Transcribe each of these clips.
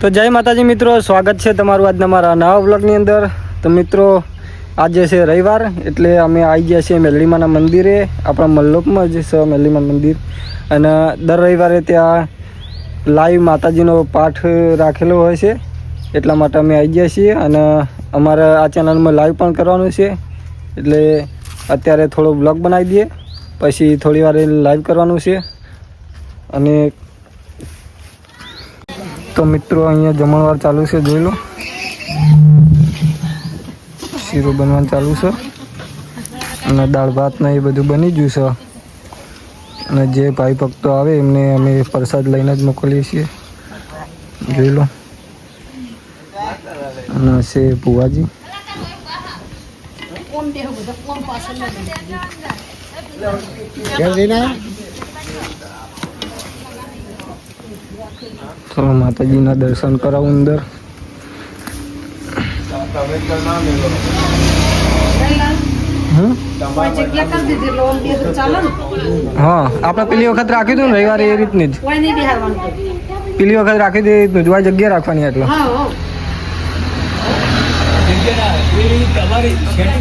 તો જય માતાજી મિત્રો, સ્વાગત છે તમારું આજના મારા નવા બ્લોગની અંદર. તો મિત્રો, આજે છે રવિવાર, એટલે અમે આવી ગયા છીએ મેલડીમાના મંદિરે, આપણા મલ્લોપમાં જ છે મેલડીમા મંદિર. અને દર રવિવારે ત્યાં લાઈવ માતાજીનો પાઠ રાખેલો હોય છે, એટલા માટે અમે આવી ગયા છીએ. અને અમારે આ ચેનલમાં લાઈવ પણ કરવાનું છે, એટલે અત્યારે થોડો બ્લોગ બનાવી દઈએ, પછી થોડી વાર લાઈવ કરવાનું છે. અને તો મિત્રો અહીંયા જમણવાર ચાલુ છે જોઈ લો. શીરો બનવાનું ચાલુ છે. અને દાળ ભાત ને એ બધું બની ગયું છે. અને જે ભાઈ ભક્તો આવે એમને અમે પ્રસાદ લઈને જ મોકલીએ છીએ. જોઈ લો. અને છે ભુવાજી. ચલો માતાજીના દર્શન કરાવું અંદર? હા, આપણે પેલી વખત રાખ્યું હતું ને, રવિવારે એ રીતની જ. પેલી વખત રાખી હતી રીતનું જોવા જગ્યા રાખવાની એટલે. તમારી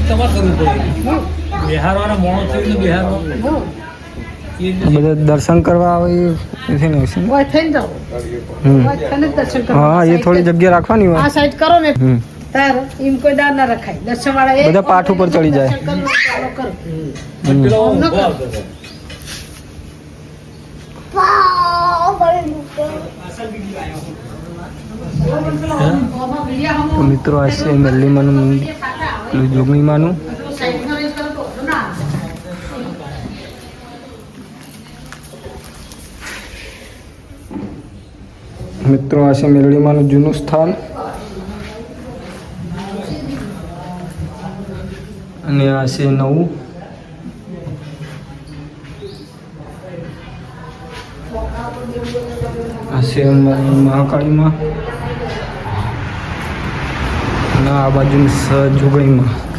તમારે કરવું પડે. બિહારવાના મોણો થઈને બિહારવા બધા દર્શન કરવા આવે. હા એ થોડી જગ્યા રાખવાની આ હોય સાઈડ કરો ને. તાર એમ કોઈ દાર ના રખાય. દર્શન વાળા બધા પાઠ ઉપર ચડી જાય. મિત્રો આ છે મેલ્લીમાનું જોગણીમાનું સાઈડ નો રેન્જ કરો તો વાંધો ના આવે. મિત્રો, આ છે મેલડીમાનું જૂનું સ્થાન. અને આ છે નવું. આ છે મહાકાળીમાં. અને આ બાજુ જોગણીમાં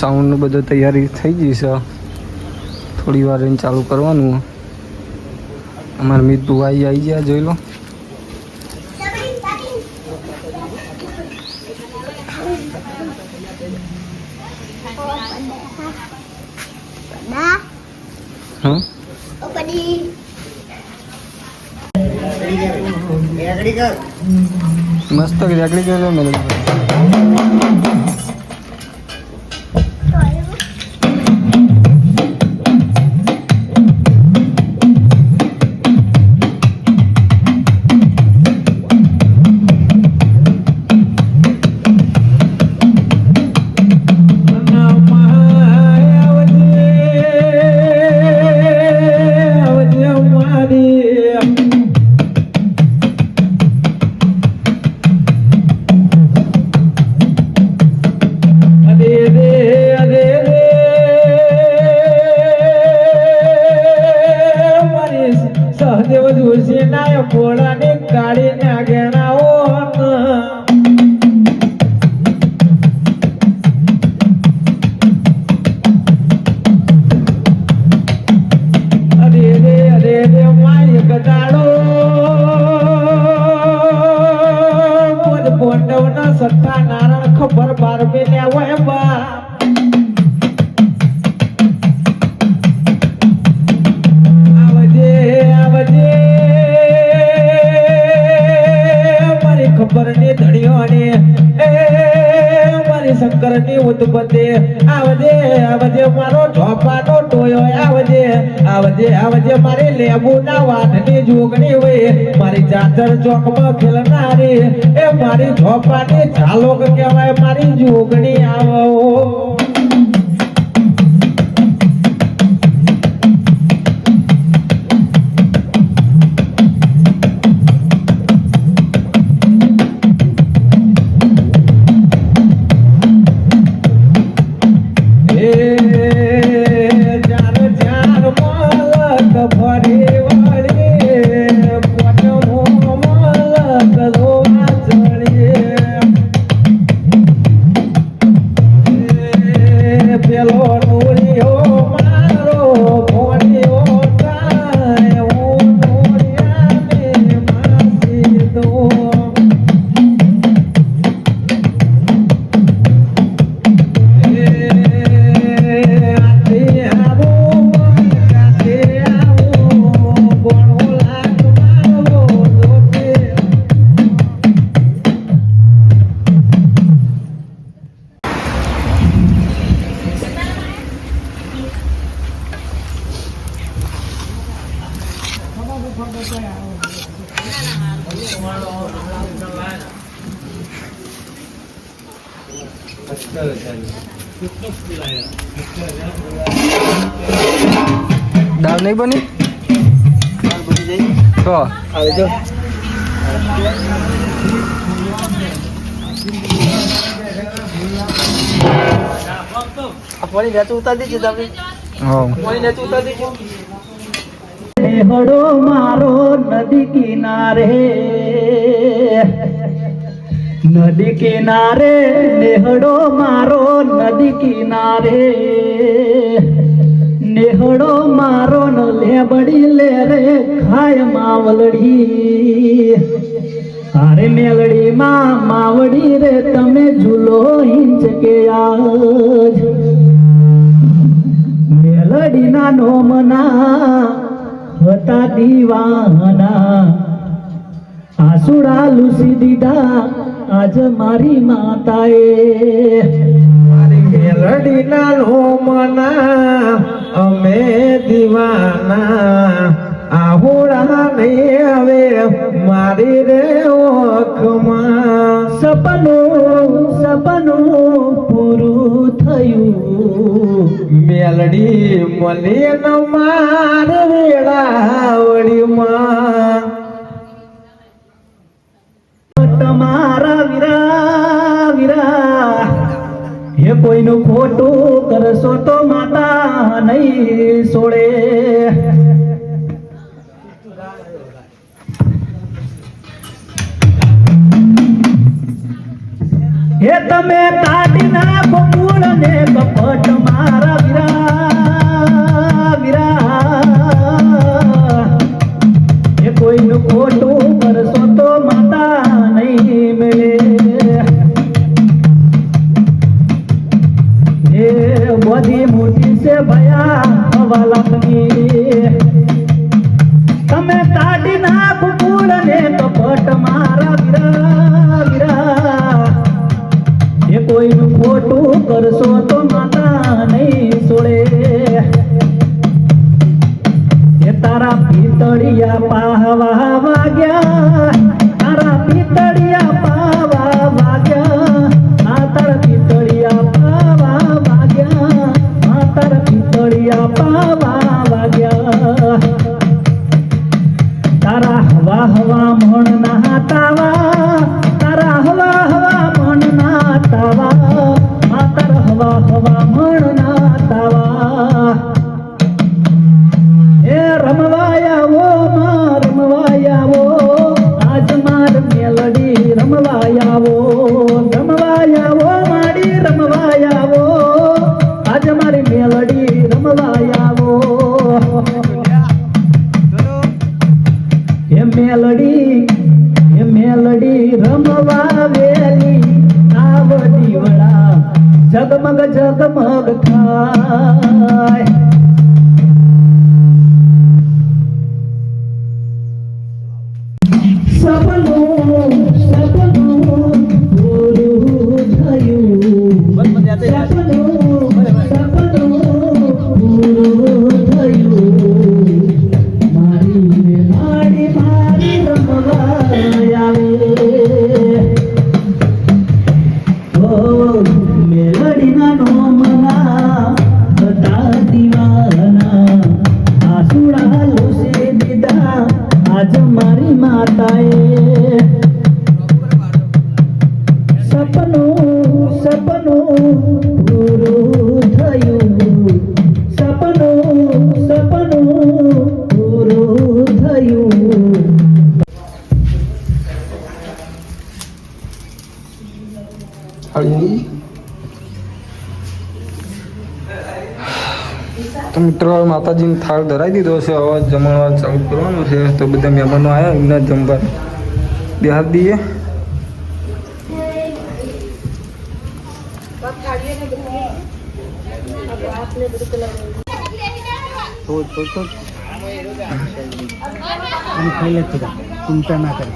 સાઉન્ડનું બધું તૈયારી થઈ ગઈ છે. થોડી વાર એને ચાલુ કરવાનું. અમારા મિત ભાઈ આવી ગયા, જોઈ લો. મસ્ત રેકડી ગયો મેલડી મારી ખબરની ધણીઓની, એ, મારી શંકરની ઉત્પત્તિ આવજે આવજે, મારો ઢોપાનો ટોયો આવજે આવજે આવજે, મારી લેબુ ના વાટની જોગણી હોય, મારી ચાદર ચોકમાં ખેલનારી, એ મારી ઢોપાની ઝાલોક કહેવાય, મારી જોગણી આવો. જો પાણી નેચું ઉતાર દીજે તમે? પાણી નેચું મારો નદી કિનારે. નદી કિનારે નેહડો મારો નદી કિનારે. લેહડો મારો ન લેબડી લે રે, ખાય માવલડી. અરે મેલડી માં માવડી રે, તમે ઝૂલો હિંચ કે આજ. મેલડી ના નોમના હતા દીવાના. આસુડા લુસી દીધા, આજ મારી માતાએ. ઘડી મલે નવ દીધો છે હવે જમણવાર ચાલુ કરવાનું છે તો બધા મહેમાનો આવ્યા એમના જમવા. બિહાર દઈએ ચિંતા ના કરે.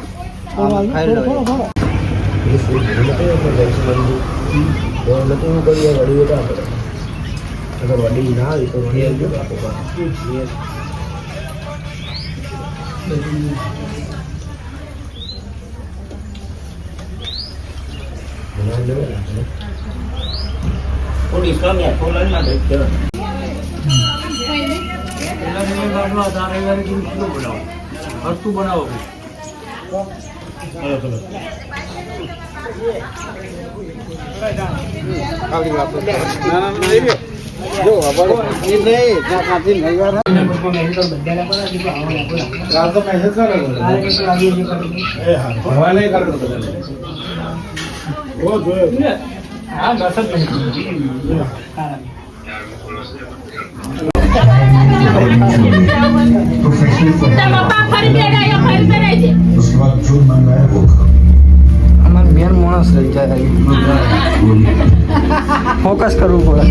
Kalau ada ini lah, itu orang yang juga aku buat. Cô đi có nhà cô lớn là được chưa? Lần này lấy mà đây là cái gì cũng đâu. Bắt tu bao đâu? Không hello. Kali lapor. Nah, nah, nah, માણસ રહી જાય focus કરવું પડે मैं इस team का हिस्सा हूँ और इनके साथ खेलूंगा आज के बाद મેન માણસ રહી જાય ફોકસ કરવું પડે.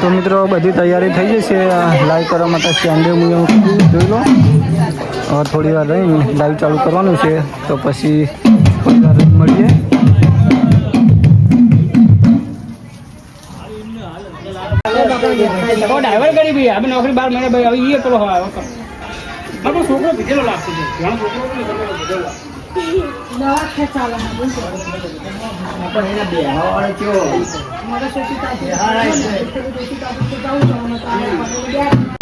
તો મિત્રો બધી તૈયારી થઈ જશે. લાઈવ કરવા માટે સ્ટેન્ડે હું જોઈ લો. થોડી વાર રહીને લાઈવ ચાલુ કરવાનું છે. તો પછી ડ્રાઈવર કરી ભાઈ આપણે નોકરી બાર મહિના ભાઈ હવે એ પેલો હવે મારો છોકરો ભીગેલો લાગતો છે ઘણો છોકરો. મારે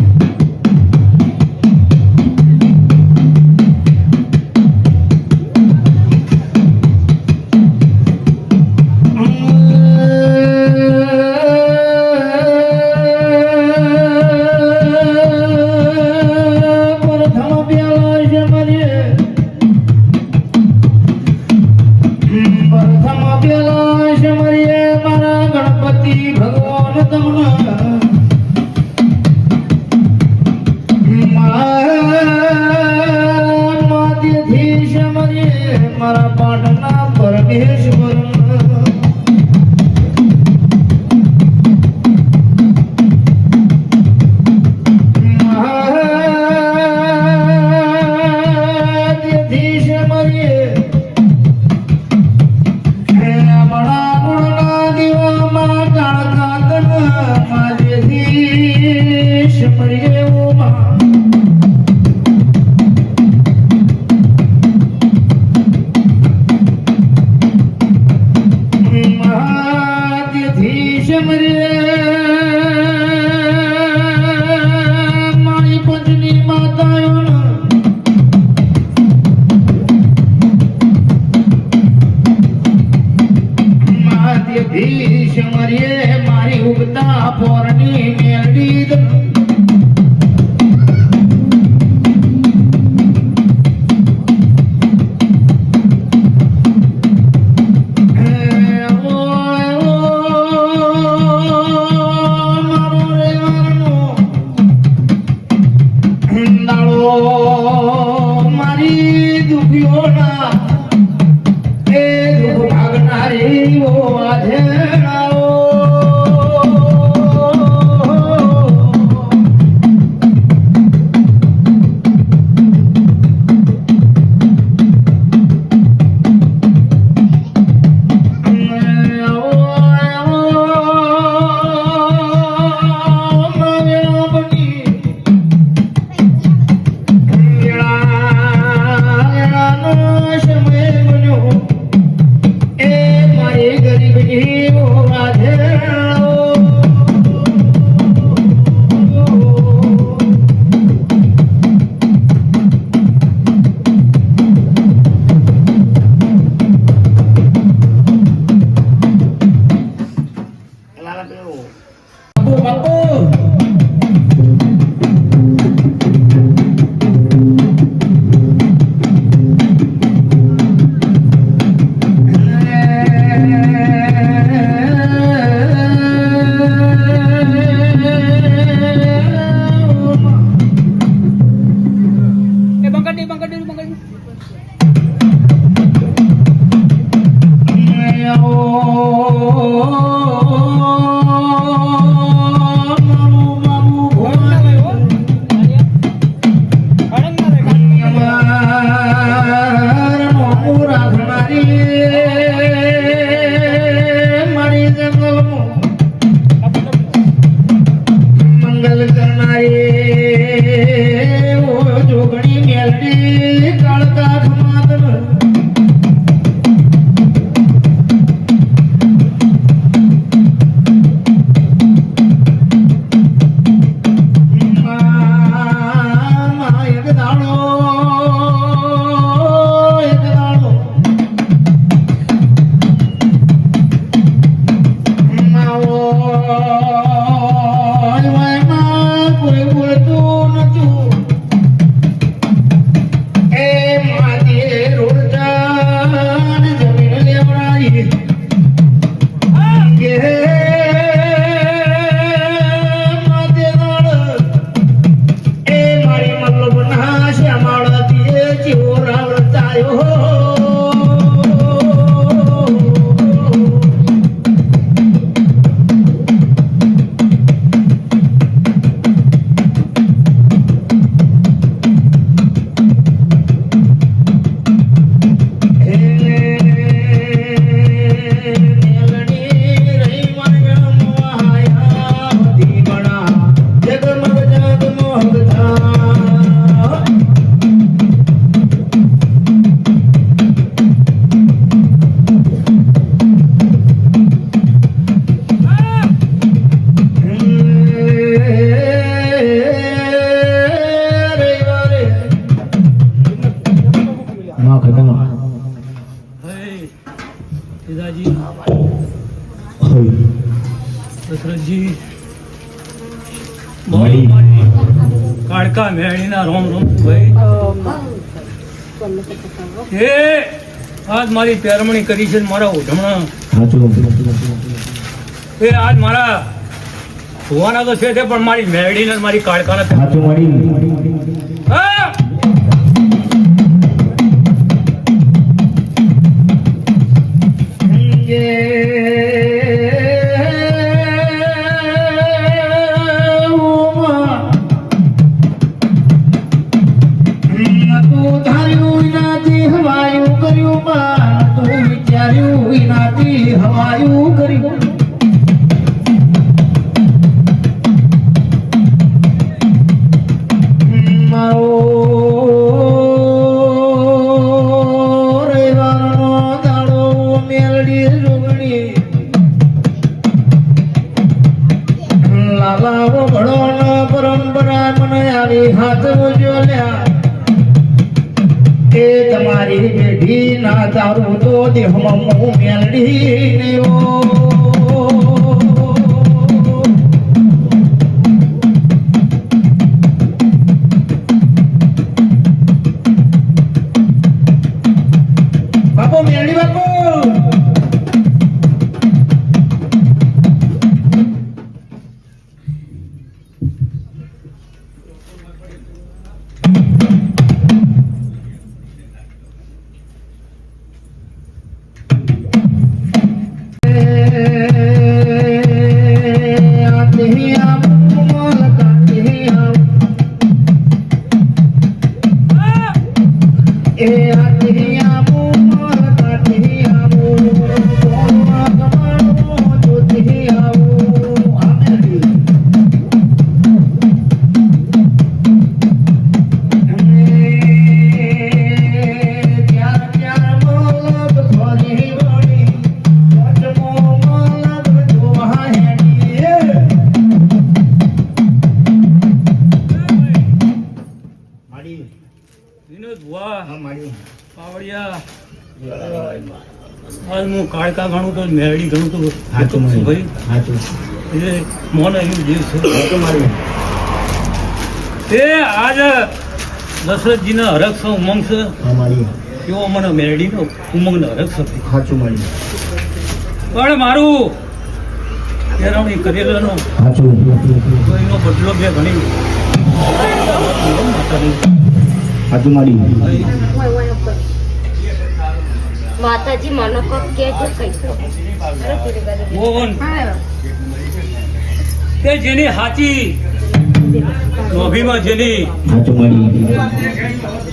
મારે પાટના પરમેશ્વર માધ્યધીશ મરીએ મારી ઉગતા પોરની મેલડી એ આજ મારી પેરમણી કરી છે મારા ઓઢમણા. એ આજ મારા ધોવાના તો છે પણ મારી મેળીને ને મારી કાળકાના સાચું મળી. હા! તું આજ ઘણું તો મેળી ઘણું તો સાચું ભાઈ. સાચું એટલે મોન એવું જીવ છે. તે આજ દશરથજીના હરખ છે. ઉમંગ છે એવો મને મેરડીનો ઉમંગનો હરખ છે. સાચું મળી પણ મારું કેરવણી કરેલાનો એનો બદલો બે ઘણી મારી સાચું મળી માતાજી મને અરે ધીરે ધીરે. મોહન તે જેની હાચી લોભીમાં જેની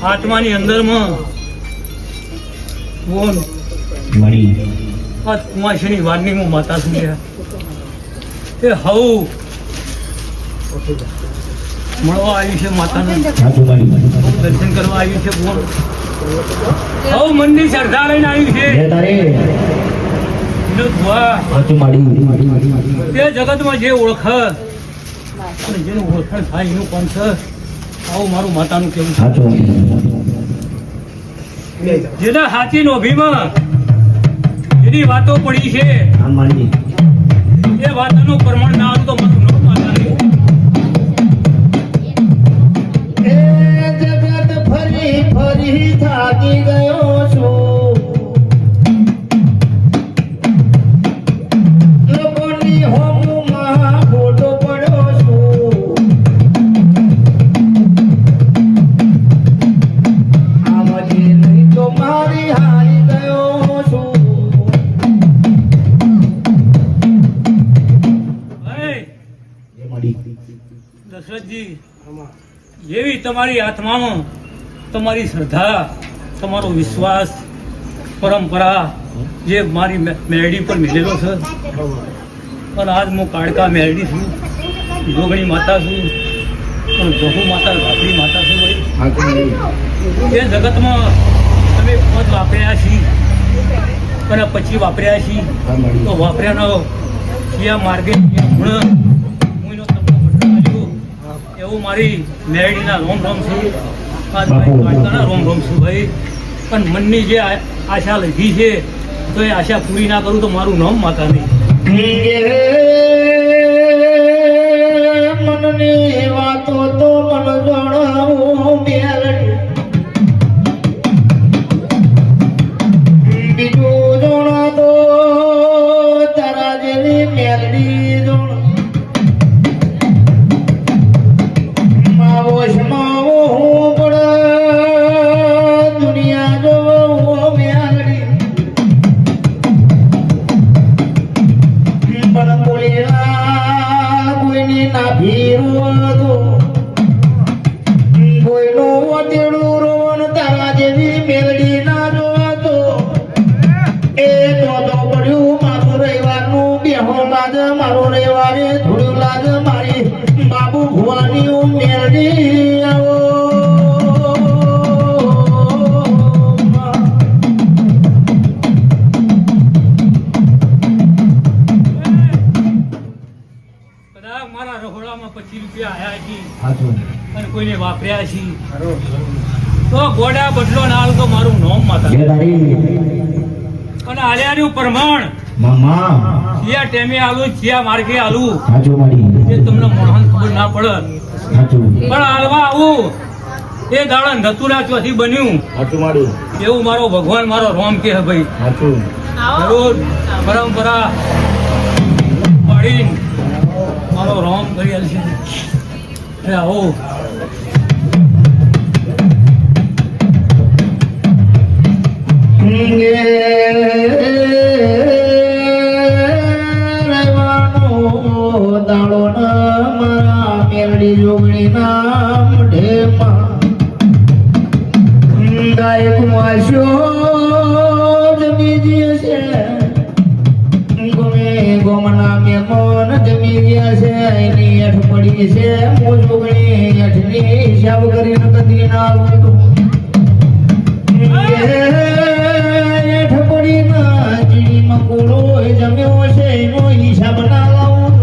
આત્માની અંદરમાં મોહન મળી આ કુમાશીની વારની હું માતા છું. તે હવ મળવા આવ્યું છે માતાનું. દર્શન કરવા આવ્યું છે બોલ હવ મનની શ્રદ્ધા લઈને આવ્યું છે. જય તારે. વિનોદ ભુવા. સાચું મળી તે જગતમાં જે ઓળખ. જેનું ઓળખાણ થાય એનું કોણ છે. આવું મારું માતાનું કેવું છે. સાચું જેના હાચી નોભીમાં જેની વાતો પડી છે. એ વાતનું પ્રમાણ ના આવતો તો મારું માતા નહીં. એ જગત ફરી ફરી થાકી ગયો છું. લોકોની હોમમાં ખોટો પડ્યો છું. આમજે નહીં તો મારી હારી ગયો છું. ભાઈ એ મળી દશરથજી એવી તમારી આત્મામાં તમારી શ્રદ્ધા તમારો વિશ્વાસ, પરંપરા જે મારી મેરડી પર મેળેલો છે. પણ આજ હું કાળકા મેરડી છું, જોગણી માતા છું પણ જહુ માતા, ભાખરી માતા છું એ જગતમાં તમે પદ વાપર્યા છી અને પછી વાપર્યા છી તો વાપર્યાનો કયા માર્ગે ગુણ હું એનો તમને એવું મારી મેરડીના રોમ રોમ છું. પ્રભાતભાઈ દ્વારકાના રોમ ભાઈ? પણ મનની જે આશા લીધી છે તો એ આશા પૂરી ના કરું તો મારું નામ માતા નહીં. મનની વાતો તો મન જણાવું મારું રવિવારનું. બેહો લાજ મારો. બાબુ ભુવાની મેલડી કોઈને વાપર્યા છે તો ગોડા બદલો ના તો મારું નોમ માતા. અને આલ્યાનું પ્રમાણ. મામા. ચિયા ટેમે આલુ ચિયા માર્ગે આલુ. હાચો મારી. જે તમને મોહન ખબર ના પડે. હાચો પણ આલવા આવું. એ દાડા નતુરા ચોથી બન્યું. સાચું મારું એવું મારો ભગવાન મારો રોમ કે ભાઈ. સાચું જરૂર પરંપરા પડી મારો રોમ કરી છે આવો. કરીને કદી ના આવું મકુડો જમ્યો છે એનો હિસાબ ના લાવું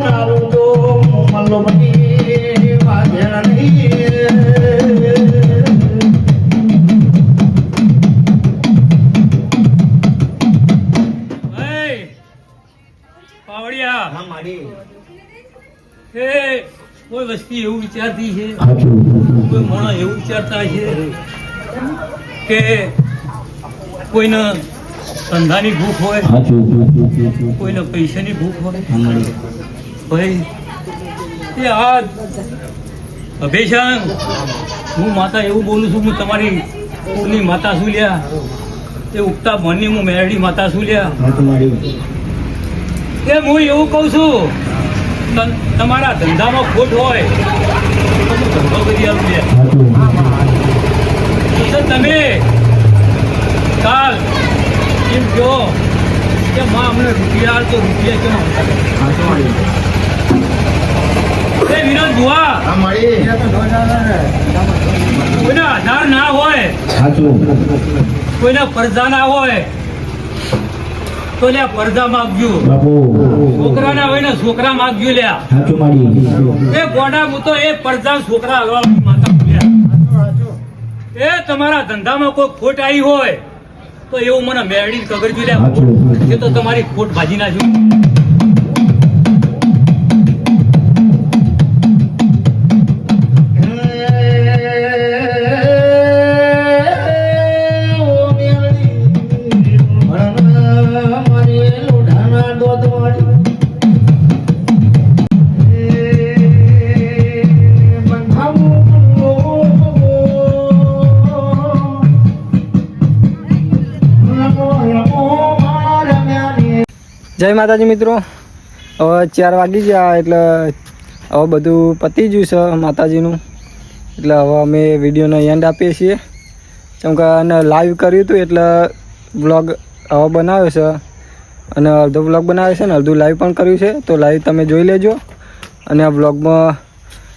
નારું તો મલ્લો બની નહીં. એ પાવડિયા. એ કોઈ વસ્તી એવું વિચારતી છે? કોઈ માણસ એવું વિચારતા છે? કે કોઈને ધંધાની ભૂખ હોય કોઈને પૈસાની ભૂખ હોય ભાઈ એ આ અભેશાન હું માતા એવું બોલું છું હું તમારી કુળની માતા શું લ્યા. એ ઉગતા મનની હું મેરડી માતા શું લ્યા. એ હું એવું કહું છું તમારા ધંધામાં ખોટ હોય તો ધંધો કરી આવું લ્યા. તમે કાલ એમ કહો કે માં અમને રૂપિયા તો રૂપિયા કેમ આવતા એ વિનોદ બુઆ કોઈના આધાર ના હોય કોઈના પડદા ના હોય તો લ્યા પડદા માગજો છોકરા ના હોય ને છોકરા માગજો લ્યા. એ ગોડા હું તો એ પડદા છોકરા હલવા માતા એ તમારા ધંધામાં કોઈ ખોટ આવી હોય તો એવું મને મેળવી ખબર જોઈ રહ્યા તો તમારી ખોટ ભાજી નાખ્યું જય માતાજી મિત્રો, હવે ચાર વાગી ગયા એટલે હવે બધું પતી ગયું છે માતાજીનું. એટલે હવે અમે વિડીયોનો એન્ડ આપીએ છીએ. કેમ કે અને લાઈવ કર્યું હતું એટલે વ્લોગ હવે બનાવ્યો છે. અને અડધો વ્લોગ બનાવ્યો છે ને અડધું લાઈવ પણ કર્યું છે. તો લાઈવ તમે જોઈ લેજો. અને આ વ્લોગમાં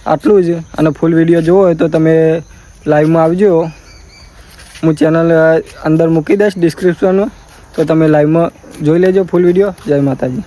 આટલું જ. અને ફૂલ વીડિયો જોવો હોય તો તમે લાઈવમાં આવજો. હું ચેનલ અંદર મૂકી દઈશ ડિસ્ક્રિપ્શનમાં તો તમે લાઈવમાં જોઈ લેજો ફૂલ વીડિયો જય માતાજી.